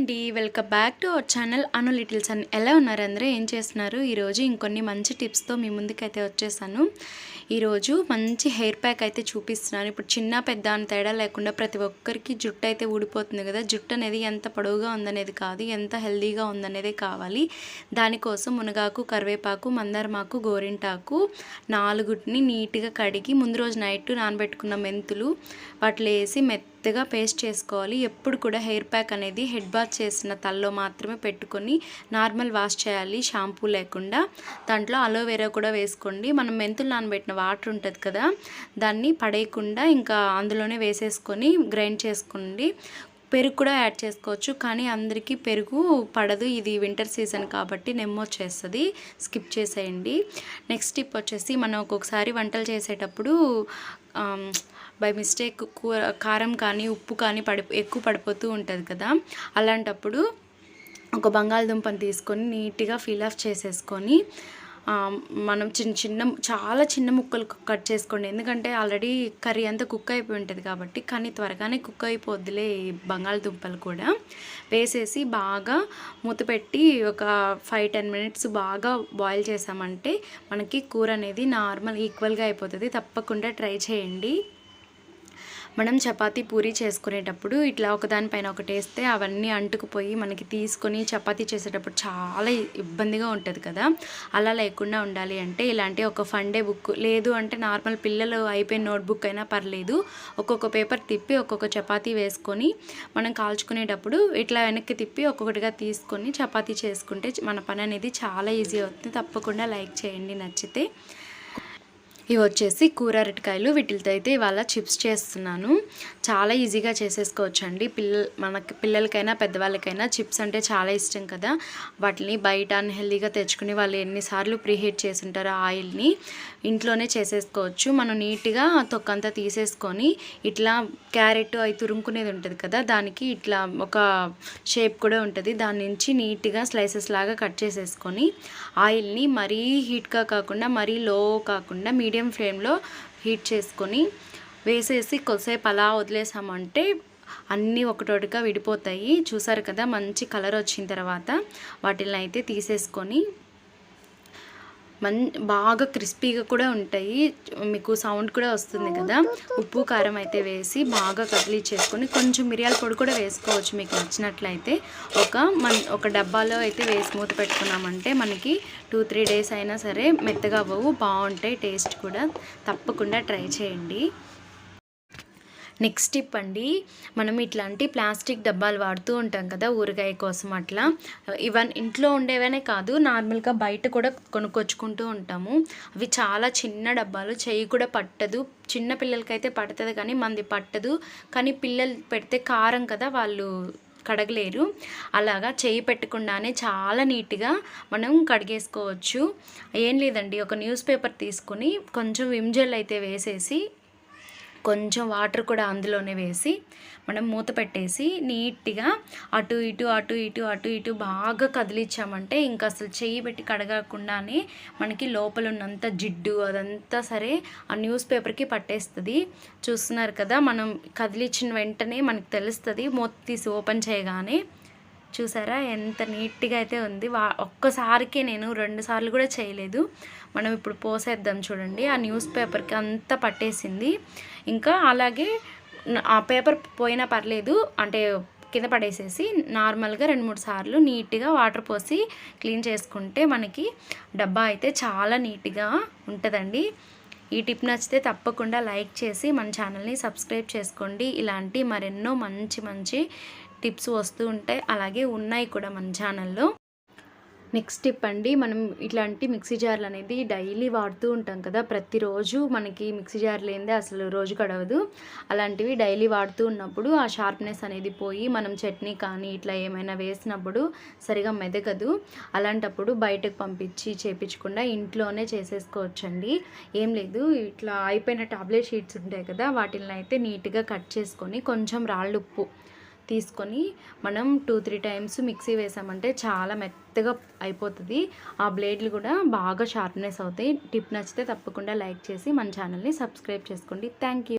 అండి welcome back to our channel Anu littles అని ఎలా ఉన్నారు అందరూ? ఏం చేస్తున్నారు? ఈరోజు ఇంకొన్ని మంచి టిప్స్తో మీ ముందుకైతే వచ్చేసాను. ఈరోజు మంచి హెయిర్ ప్యాక్ అయితే చూపిస్తున్నాను. ఇప్పుడు చిన్న పెద్ద అని తేడా లేకుండా ప్రతి ఒక్కరికి జుట్టు అయితే ఊడిపోతుంది కదా. జుట్టు అనేది ఎంత పొడవుగా ఉందనేది కాదు ఎంత హెల్దీగా ఉందనేది కావాలి. దానికోసం మునగాకు కరివేపాకు మందారమాకు గోరింటాకు నాలుగుటిని నీట్గా కడిగి ముందు రోజు నైట్ నానబెట్టుకున్న మెంతులు వాటిలో వేసి మెత్తగా పేస్ట్ చేసుకోవాలి. ఎప్పుడు కూడా హెయిర్ ప్యాక్ అనేది హెడ్ బాత్ చేసిన తల్లో మాత్రమే పెట్టుకొని నార్మల్ వాష్ చేయాలి. షాంపూ లేకుండా. దాంట్లో అలోవెరా కూడా వేసుకోండి. మనం మెంతులు నానబెట్టిన వాటర్ ఉంటుంది కదా దాన్ని పడేయకుండా ఇంకా అందులోనే వేసేసుకొని గ్రైండ్ చేసుకోండి పెరుగు కూడా యాడ్ చేసుకోవచ్చు. కానీ అందరికీ పెరుగు పడదు. ఇది వింటర్ సీజన్ కాబట్టి నెమ్మొచ్చేస్తుంది స్కిప్ చేసేయండి. నెక్స్ట్ టిప్ వచ్చేసి మనం ఒక్కొక్కసారి వంటలు చేసేటప్పుడు బై మిస్టేక్ కూర కారం కానీ ఉప్పు కానీ పడి ఎక్కువ పడిపోతూ ఉంటుంది కదా అలాంటప్పుడు ఒక బంగాళదుంపను తీసుకొని నీట్గా ఫిల్ ఆఫ్ చేసేసుకొని మనం చిన్న చిన్న చాలా చిన్న ముక్కలు కట్ చేసుకోండి. ఎందుకంటే ఆల్రెడీ కర్రీ అంతా కుక్ అయిపోయి ఉంటుంది కాబట్టి కానీ త్వరగానే కుక్ అయిపోద్దిలే బంగాళదుంపలు కూడా. వేసేసి బాగా మూత పెట్టి ఒక ఫైవ్ టెన్ మినిట్స్ బాగా బాయిల్ చేసామంటే మనకి కూర అనేది నార్మల్ ఈక్వల్గా అయిపోతుంది. తప్పకుండా ట్రై చేయండి. మనం చపాతీ పూరి చేసుకునేటప్పుడు ఇట్లా ఒకదానిపైన ఒకటి వేస్తే అవన్నీ అంటుకుపోయి మనకి తీసుకొని చపాతీ చేసేటప్పుడు చాలా ఇబ్బందిగా ఉంటుంది కదా. అలా లేకుండా ఉండాలి అంటే ఇలాంటి ఒక ఫండే బుక్ లేదు అంటే నార్మల్ పిల్లలు అయిపోయిన నోట్బుక్ అయినా పర్లేదు. ఒక్కొక్క పేపర్ తిప్పి ఒక్కొక్క చపాతీ వేసుకొని మనం కాల్చుకునేటప్పుడు ఇట్లా వెనక్కి తిప్పి ఒక్కొక్కటిగా తీసుకొని చపాతీ చేసుకుంటే మన పని అనేది చాలా ఈజీ అవుతుంది. తప్పకుండా లైక్ చేయండి. నచ్చితే ఇవి వచ్చేసి కూర అరటికాయలు వీటితో అయితే ఇవాళ చిప్స్ చేస్తున్నాను. చాలా ఈజీగా చేసేసుకోవచ్చు అండి పిల్ల మనకి పిల్లలకైనా పెద్దవాళ్ళకైనా చిప్స్ అంటే చాలా ఇష్టం కదా. వాటిని బయట అన్హెల్దీగా తెచ్చుకుని వాళ్ళు ఎన్నిసార్లు ప్రీహీట్ చేసి ఉంటారో ఆయిల్ని ఇంట్లోనే చేసేసుకోవచ్చు. మనం నీట్గా తొక్కంతా తీసేసుకొని ఇట్లా క్యారెట్ అవి తురుముకునేది ఉంటుంది కదా దానికి ఇట్లా ఒక షేప్ కూడా ఉంటుంది. దాని నుంచి నీట్గా స్లైసెస్ లాగా కట్ చేసేసుకొని ఆయిల్ని మరీ హీట్గా కాకుండా మరీ లో కాకుండా మీడియం మీడియం ఫ్లేమ్లో హీట్ చేసుకొని వేసేసి కొద్దిసేపు అలా వదిలేసామంటే అన్నీ ఒకటోటిగా విడిపోతాయి. చూసారు కదా మంచి కలర్ వచ్చిన తర్వాత వాటిని అయితే తీసేసుకొని మన్ బాగా క్రిస్పీగా కూడా ఉంటాయి. మీకు సౌండ్ కూడా వస్తుంది కదా. ఉప్పు కారం అయితే వేసి బాగా చేసుకొని కొంచెం మిరియాల పొడి కూడా వేసుకోవచ్చు మీకు నచ్చినట్లయితే. ఒక మన్ ఒక డబ్బాలో అయితే వేసి మూత పెట్టుకున్నామంటే మనకి టూ త్రీ డేస్ అయినా సరే మెత్తగా అవ్వవు. బాగుంటాయి టేస్ట్ కూడా. తప్పకుండా ట్రై చేయండి. నెక్స్ట్ టిప్ అండి మనం ఇట్లాంటి ప్లాస్టిక్ డబ్బాలు వాడుతూ ఉంటాం కదా ఊరగాయ కోసం అట్లా. ఇవన్ ఇంట్లో ఉండేవనే కాదు నార్మల్గా బయట కూడా కొనుక్కొచ్చుకుంటూ ఉంటాము. అవి చాలా చిన్న డబ్బాలు చెయ్యి కూడా పట్టదు. చిన్న పిల్లలకైతే పడుతుంది కానీ మంది పట్టదు. కానీ పిల్లలు పెడితే కారం కదా వాళ్ళు కడగలేరు. అలాగా చేయి పెట్టకుండానే చాలా నీట్గా మనం కడిగేసుకోవచ్చు. ఏం లేదండి ఒక న్యూస్ పేపర్ తీసుకుని కొంచెం విమ్జెల్ అయితే వేసేసి కొంచెం వాటర్ కూడా అందులోనే వేసి మనం మూత పెట్టేసి నీట్గా అటు ఇటు అటు ఇటు అటు ఇటు బాగా కదిలిచ్చామంటే ఇంకా అసలు చెయ్యి పెట్టి కడగకుండానే మనకి లోపల ఉన్నంత జిడ్డు అదంతా సరే ఆ న్యూస్ పేపర్కి పట్టేస్తుంది. చూస్తున్నారు కదా మనం కదిలిచ్చిన వెంటనే మనకు తెలుస్తుంది మూత తీసి ఓపెన్ చేయగానే చూసారా? ఎంత నీట్గా అయితే ఉంది. వా ఒక్కసారికే నేను రెండు సార్లు కూడా చేయలేదు. మనం ఇప్పుడు పోసేద్దాం చూడండి. ఆ న్యూస్ పేపర్కి అంతా పట్టేసింది. ఇంకా అలాగే ఆ పేపర్ పోయినా పర్లేదు. అంటే కింద పడేసేసి నార్మల్గా రెండు మూడు సార్లు నీట్గా వాటర్ పోసి క్లీన్ చేసుకుంటే మనకి డబ్బా అయితే చాలా నీట్గా ఉంటుందండి. ఈ టిప్ నచ్చితే తప్పకుండా లైక్ చేసి మన ఛానల్ని సబ్స్క్రైబ్ చేసుకోండి. ఇలాంటి మరెన్నో మంచి మంచి టిప్స్ వస్తూ ఉంటాయి. అలాగే ఉన్నాయి కూడా మన ఛానల్లో. నెక్స్ట్ టిప్ అండి మనం ఇట్లాంటి మిక్సీ జార్లు అనేది డైలీ వాడుతూ ఉంటాం కదా. ప్రతిరోజు మనకి మిక్సీ జార్ లేనిదే అసలు రోజు గడవదు. అలాంటివి డైలీ వాడుతూ ఉన్నప్పుడు ఆ షార్ప్నెస్ అనేది పోయి మనం చట్నీ కానీ ఇట్లా ఏమైనా వేసినప్పుడు సరిగా మెదగదు. అలాంటప్పుడు బయటకు పంపించి చేపించకుండా ఇంట్లోనే చేసేసుకోవచ్చండి. ఏం లేదు ఇట్లా అయిపోయిన టాబ్లెట్ షీట్స్ ఉంటాయి కదా వాటిని అయితే నీట్గా కట్ చేసుకొని కొంచెం రాళ్ళుప్పు తీసుకొని మనం టూ త్రీ టైమ్స్ మిక్సీ వేసామంటే చాలా మెత్తగా అయిపోతుంది. ఆ బ్లేడ్లు కూడా బాగా షార్ప్నెస్ అవుతాయి. టిప్ నచ్చితే తప్పకుండా లైక్ చేసి మన ఛానల్ని సబ్స్క్రైబ్ చేసుకోండి. థ్యాంక్